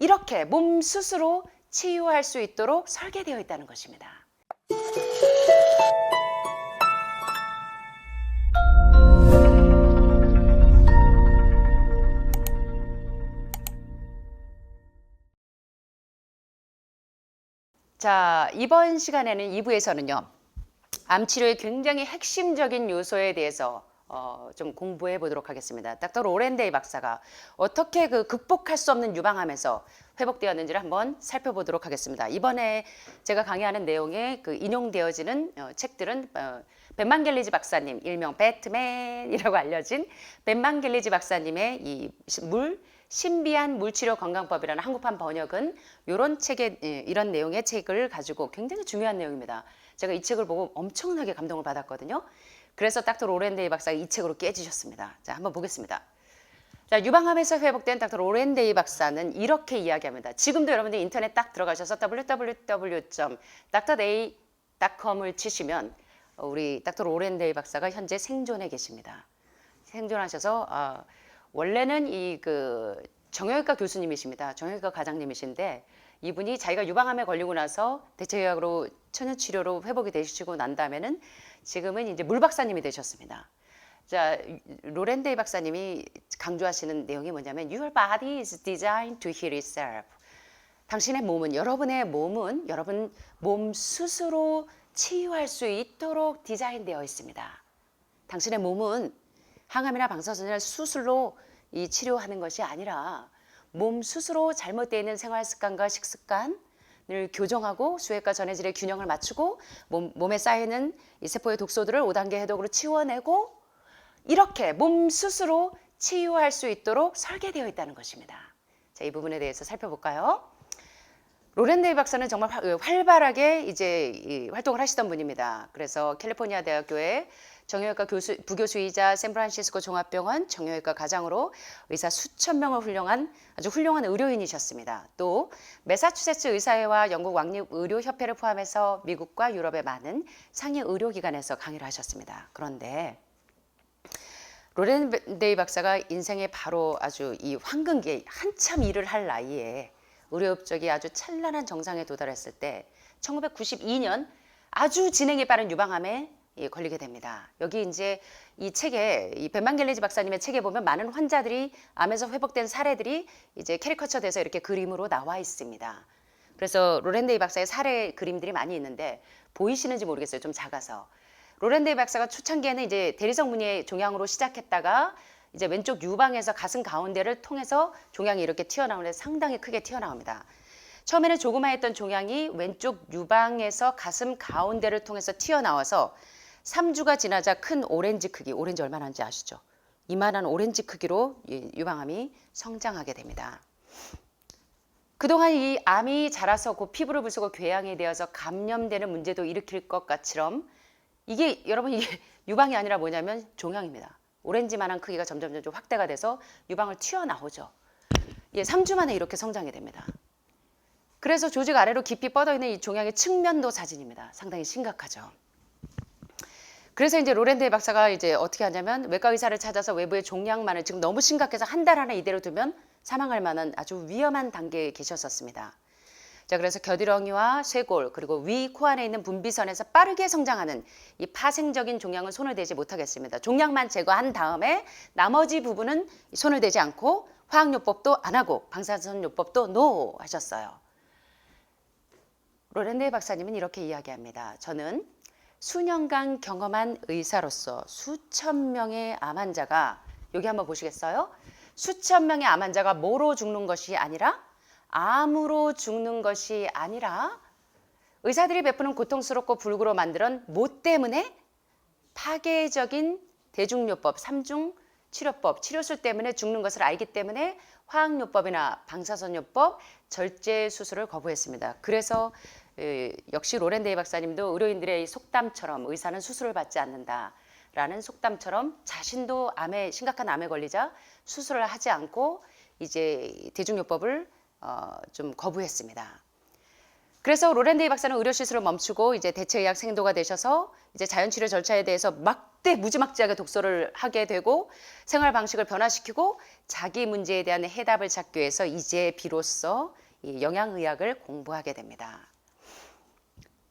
이렇게 몸 스스로 치유할 수 있도록 설계되어 있다는 것입니다. 자, 이번 시간에는 2부에서는요. 암 치료의 굉장히 핵심적인 요소에 대해서 어, 좀 공부해 보도록 하겠습니다. 닥터 로렌데이 박사가 어떻게 그 극복할 수 없는 유방암에서 회복되었는지를 한번 살펴보도록 하겠습니다. 이번에 제가 강의하는 내용에 그 인용되어지는 어, 책들은 어, 벤만겔리지 박사님, 일명 배트맨이라고 알려진 벤만겔리지 박사님의 이 물 신비한 물치료 건강법이라는 한국판 번역은 이런 책의 예, 이런 내용의 책을 가지고 굉장히 중요한 내용입니다. 제가 이 책을 보고 엄청나게 감동을 받았거든요. 그래서 닥터 로렌데이 박사가 이 책으로 깨지셨습니다. 자, 한번 보겠습니다. 자, 유방암에서 회복된 닥터 로렌데이 박사는 이렇게 이야기합니다. 지금도 여러분들 인터넷 딱 들어가셔서 www.drday.com을 치시면 어, 우리 닥터 로렌데이 박사가 현재 생존해 계십니다. 생존하셔서 어, 원래는 이 그 정형외과 교수님이십니다. 정형외과 과장님이신데 이분이 자기가 유방암에 걸리고 나서 대체의학으로 천연 치료로 회복이 되시고 난 다음에는 지금은 이제 물 박사님이 되셨습니다. 자, 로렌데이 박사님이 강조하시는 내용이 뭐냐면 Your body is designed to heal itself. 당신의 몸은 여러분의 몸은 여러분 몸 스스로 치유할 수 있도록 디자인되어 있습니다. 당신의 몸은 항암이나 방사선이나 수술로 이 치료하는 것이 아니라 몸 스스로 잘못되어 있는 생활 습관과 식습관을 교정하고 수액과 전해질의 균형을 맞추고 몸, 몸에 쌓이는 이 세포의 독소들을 5단계 해독으로 치워내고 이렇게 몸 스스로 치유할 수 있도록 설계되어 있다는 것입니다. 자, 이 부분에 대해서 살펴볼까요? 로렌데이 박사는 정말 활- 활발하게 이제 이 활동을 하시던 분입니다. 그래서 캘리포니아 대학교의 정형외과 교수, 부교수이자 샌프란시스코 종합병원 정형외과 과장으로 의사 수천 명을 훌륭한 아주 훌륭한 의료인이셨습니다. 또 매사추세츠 의사회와 영국 왕립의료협회를 포함해서 미국과 유럽의 많은 상위 의료기관에서 강의를 하셨습니다. 그런데 로렌데이 박사가 인생의 바로 아주 이 황금기에 한참 일을 할 나이에 의료업적이 아주 찬란한 정상에 도달했을 때 1992년 아주 진행이 빠른 유방암에 예, 걸리게 됩니다. 여기 이제 이 책에 이 벤만겔리지 박사님의 책에 보면 많은 환자들이 암에서 회복된 사례들이 이제 캐리커처돼서 이렇게 그림으로 나와 있습니다. 그래서 로렌데이 박사의 사례 그림들이 많이 있는데 보이시는지 모르겠어요. 좀 작아서. 로렌데이 박사가 초창기에는 이제 대리석 무늬의 종양으로 시작했다가 이제 왼쪽 유방에서 가슴 가운데를 통해서 종양이 이렇게 튀어나오는데 상당히 크게 튀어나옵니다. 처음에는 조그마했던 종양이 왼쪽 유방에서 가슴 가운데를 통해서 튀어나와서 3주가 지나자 큰 오렌지 크기, 오렌지 얼마나 하는지 아시죠? 이만한 오렌지 크기로 이 유방암이 성장하게 됩니다. 그동안 이 암이 자라서 곧 피부를 부수고 궤양이 되어서 감염되는 문제도 일으킬 것 같처럼 이게 여러분 이게 유방이 아니라 뭐냐면 종양입니다. 오렌지만한 크기가 점점 점점 확대가 돼서 유방을 튀어나오죠. 예, 3주 만에 이렇게 성장이 됩니다. 그래서 조직 아래로 깊이 뻗어 있는 이 종양의 측면도 사진입니다. 상당히 심각하죠. 그래서 이제 로렌데이 박사가 이제 어떻게 하냐면 외과 의사를 찾아서 외부의 종양만을 지금 너무 심각해서 한 달 안에 이대로 두면 사망할 만한 아주 위험한 단계에 계셨었습니다. 자, 그래서 겨드랑이와 쇄골 그리고 위 코 안에 있는 분비선에서 빠르게 성장하는 이 파생적인 종양은 손을 대지 못하겠습니다. 종양만 제거한 다음에 나머지 부분은 손을 대지 않고 화학요법도 안 하고 방사선 요법도 노 하셨어요. 로렌데 박사님은 이렇게 이야기합니다. 저는 수년간 경험한 의사로서 수천 명의 암 환자가 여기 한번 보시겠어요? 수천 명의 암 환자가 뭐로 죽는 것이 아니라 암으로 죽는 것이 아니라 의사들이 베푸는 고통스럽고 불구로 만드는 못 때문에 파괴적인 대중요법, 삼중 치료법, 치료술 때문에 죽는 것을 알기 때문에 화학요법이나 방사선요법, 절제 수술을 거부했습니다. 그래서 에, 역시 로렌데이 박사님도 의료인들의 속담처럼 의사는 수술을 받지 않는다 라는 속담처럼 자신도 암에 심각한 암에 걸리자 수술을 하지 않고 이제 대중요법을 어, 좀 거부했습니다. 그래서 로렌데이 박사는 의료 시술을 멈추고 이제 대체 의학 생도가 되셔서 이제 자연 치료 절차에 대해서 막 역대 무지막지하게 독서를 하게 되고 생활 방식을 변화시키고 자기 문제에 대한 해답을 찾기 위해서 이제 비로소 이 영양 의학을 공부하게 됩니다.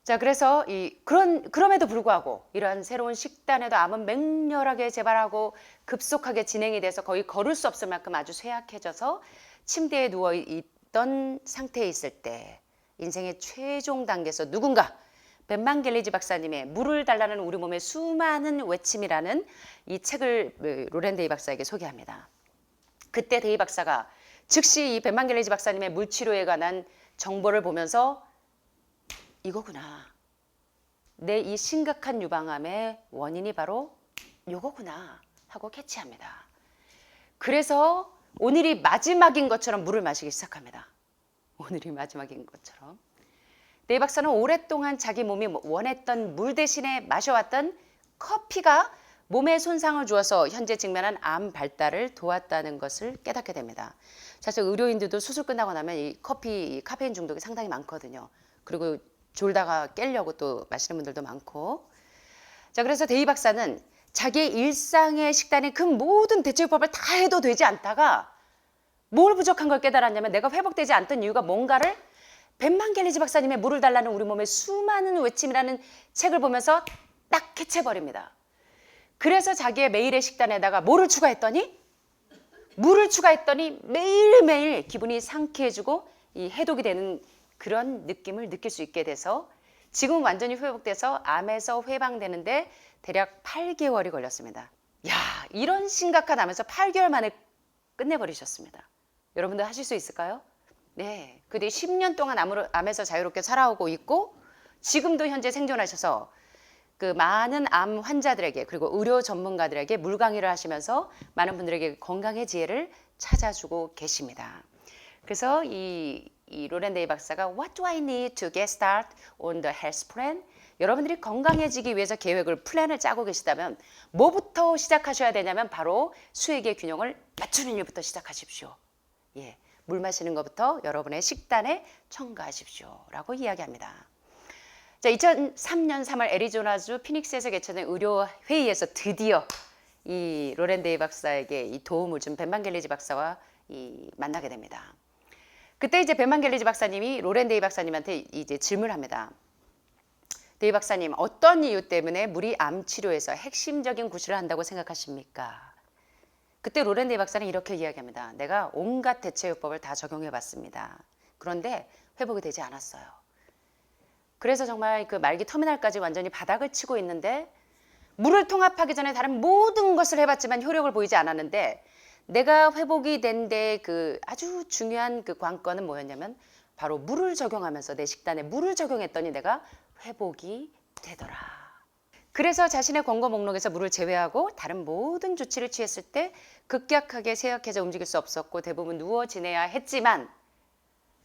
자, 그래서 이 그런 그럼에도 불구하고 이러한 새로운 식단에도 암은 맹렬하게 재발하고 급속하게 진행이 돼서 거의 걸을 수 없을 만큼 아주 쇠약해져서 침대에 누워 있던 상태에 있을 때 인생의 최종 단계에서 누군가 벤만겔리지 박사님의 물을 달라는 우리 몸의 수많은 외침이라는 이 책을 어, 로렌 데이 박사에게 소개합니다. 그때 데이 박사가 즉시 이 벤만겔리지 박사님의 물치료에 관한 정보를 보면서 이거구나. 내 이 심각한 유방암의 원인이 바로 요거구나 하고 캐치합니다. 그래서 오늘이 마지막인 것처럼 물을 마시기 시작합니다. 오늘이 마지막인 것처럼. 네 박사는 오랫동안 자기 몸이 원했던 물 대신에 마셔왔던 커피가 몸에 손상을 주어서 현재 직면한 암 발달을 도왔다는 것을 깨닫게 됩니다. 사실 의료인들도 수술 끝나고 나면 이 커피, 이 카페인 중독이 상당히 많거든요. 그리고 졸다가 깨려고 또 마시는 분들도 많고. 자, 그래서 데이 박사는 자기의 일상의 식단의 그 모든 대체요법을 다 해도 되지 않다가 뭘 부족한 걸 깨달았냐면 내가 회복되지 않던 이유가 뭔가를 벤만겔리지 박사님의 물을 달라는 우리 몸의 수많은 외침이라는 책을 보면서 딱 캐치해버립니다. 그래서 자기의 매일의 식단에다가 뭐를 추가했더니 물을 추가했더니 매일매일 기분이 상쾌해지고 이 해독이 되는 그런 느낌을 느낄 수 있게 돼서 지금 완전히 회복돼서 암에서 해방되는데 대략 8개월이 걸렸습니다. 야, 이런 심각한 암에서 8개월 만에 끝내버리셨습니다. 여러분들 하실 수 있을까요? 네. 그 뒤 10년 동안 암으로, 암에서 자유롭게 살아오고 있고 지금도 현재 생존하셔서 그 많은 암 환자들에게 그리고 의료 전문가들에게 물 강의를 하시면서 많은 분들에게 건강의 지혜를 찾아주고 계십니다. 그래서 이, 이 로렌데이 박사가 What do I need to get started on the health plan? 여러분들이 건강해지기 위해서 계획을 플랜을 짜고 계시다면 뭐부터 시작하셔야 되냐면 바로 수액의 균형을 맞추는 일부터 시작하십시오. 예. 물 마시는 것부터 여러분의 식단에 첨가하십시오라고 이야기합니다. 자, 2003년 3월 애리조나주 피닉스에서 개최된 의료 회의에서 드디어 이 로렌 데이 박사에게 이 도움을 준 벤만겔리지 박사와 이 만나게 됩니다. 그때 이제 벤만겔리지 박사님이 로렌 데이 박사님한테 이제 질문합니다. 데이 박사님, 어떤 이유 때문에 물이 암 치료에서 핵심적인 구실을 한다고 생각하십니까? 그때 로렌데이 박사는 이렇게 이야기합니다. 내가 온갖 대체요법을 다 적용해 봤습니다. 그런데 회복이 되지 않았어요. 그래서 정말 그 말기 터미널까지 완전히 바닥을 치고 있는데 물을 통합하기 전에 다른 모든 것을 해봤지만 효력을 보이지 않았는데 내가 회복이 된데 그 아주 중요한 그 관건은 뭐였냐면 바로 물을 적용하면서 내 식단에 물을 적용했더니 내가 회복이 되더라. 그래서 자신의 권고 목록에서 물을 제외하고 다른 모든 조치를 취했을 때 급격하게 쇠약해져 움직일 수 없었고 대부분 누워 지내야 했지만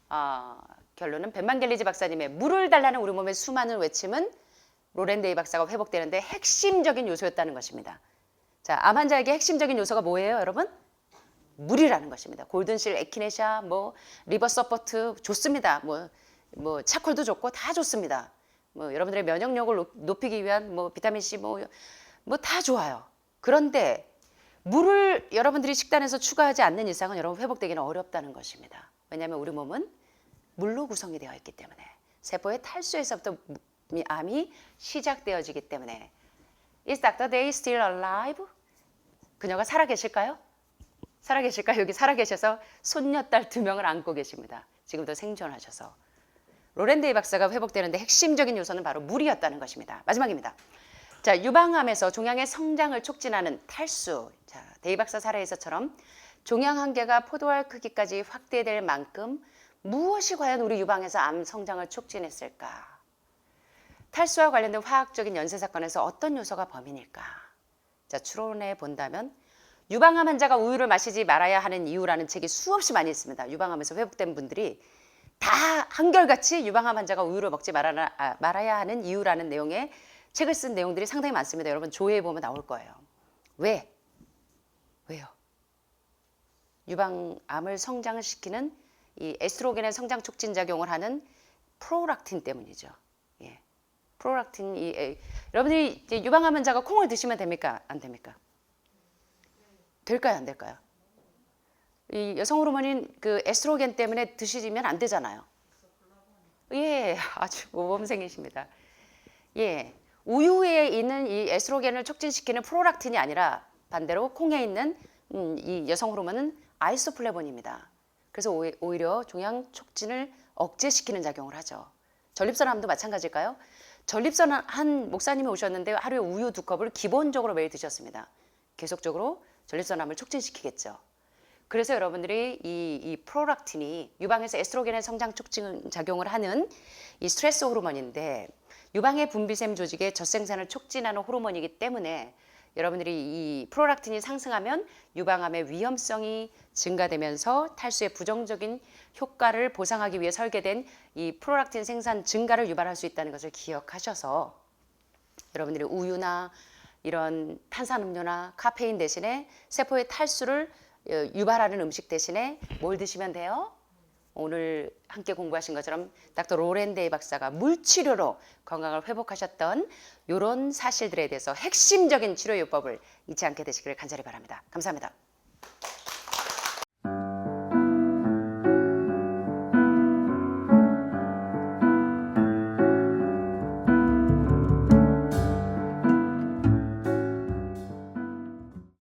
어, 결론은 벤만겔리지 박사님의 물을 달라는 우리 몸의 수많은 외침은 로렌데이 박사가 회복되는데 핵심적인 요소였다는 것입니다. 자, 암 환자에게 핵심적인 요소가 뭐예요, 여러분? 물이라는 것입니다. 골든실, 에키네샤, 뭐 리버 서포트 좋습니다. 뭐, 뭐 차콜도 좋고 다 좋습니다. 뭐 여러분들의 면역력을 높이기 위한 뭐 비타민 C 뭐 뭐 다 좋아요. 그런데 물을 여러분들이 식단에서 추가하지 않는 이상은 여러분 회복되기는 어렵다는 것입니다. 왜냐하면 우리 몸은 물로 구성이 되어 있기 때문에 세포의 탈수에서부터 암이 시작되어지기 때문에 Is Dr. Day still alive? 그녀가 살아계실까요? 살아계실까요? 여기 살아계셔서 손녀딸 두 명을 안고 계십니다. 지금도 생존하셔서. 로렌데이 박사가 회복되는데 핵심적인 요소는 바로 물이었다는 것입니다. 마지막입니다. 자, 유방암에서 종양의 성장을 촉진하는 탈수. 자, 데이 박사 사례에서처럼 종양 한 개가 포도알 크기까지 확대될 만큼 무엇이 과연 우리 유방에서 암 성장을 촉진했을까? 탈수와 관련된 화학적인 연쇄 사건에서 어떤 요소가 범인일까? 자, 추론해 본다면 유방암 환자가 우유를 마시지 말아야 하는 이유라는 책이 수없이 많이 있습니다. 유방암에서 회복된 분들이 다 한결같이 유방암 환자가 우유를 먹지 말아야, 아, 말아야 하는 이유라는 내용의 책을 쓴 내용들이 상당히 많습니다. 여러분 조회해 보면 나올 거예요. 왜? 왜요? 유방암을 성장을 시키는 이 에스트로겐의 성장 촉진 작용을 하는 프로락틴 때문이죠. 예. 프로락틴 이 에, 여러분들이 유방암 환자가 콩을 드시면 됩니까? 안 됩니까? 될까요? 안 될까요? 이 여성 호르몬인 그 에스트로겐 때문에 드시면 안 되잖아요. 예, 아주 모범생이십니다. 예, 우유에 있는 이 에스트로겐을 촉진시키는 프로락틴이 아니라 반대로 콩에 있는 음, 이 여성 호르몬은 아이소플레본입니다. 그래서 오히- 오히려 종양 촉진을 억제시키는 작용을 하죠. 전립선암도 마찬가지일까요? 전립선 한 목사님이 오셨는데 하루에 우유 두 컵을 기본적으로 매일 드셨습니다. 계속적으로 전립선암을 촉진시키겠죠. 그래서 여러분들이 이, 이 프로락틴이 유방에서 에스트로겐의 성장 촉진 작용을 하는 이 스트레스 호르몬인데 유방의 분비샘 조직의 젖생산을 촉진하는 호르몬이기 때문에 여러분들이 이 프로락틴이 상승하면 유방암의 위험성이 증가되면서 탈수의 부정적인 효과를 보상하기 위해 설계된 이 프로락틴 생산 증가를 유발할 수 있다는 것을 기억하셔서 여러분들이 우유나 이런 탄산음료나 카페인 대신에 세포의 탈수를 어, 유발하는 음식 대신에 뭘 드시면 돼요? 오늘 함께 공부하신 것처럼 닥터 로렌데이 박사가 물치료로 건강을 회복하셨던 이런 사실들에 대해서 핵심적인 치료 요법을 잊지 않게 되시기를 간절히 바랍니다. 감사합니다.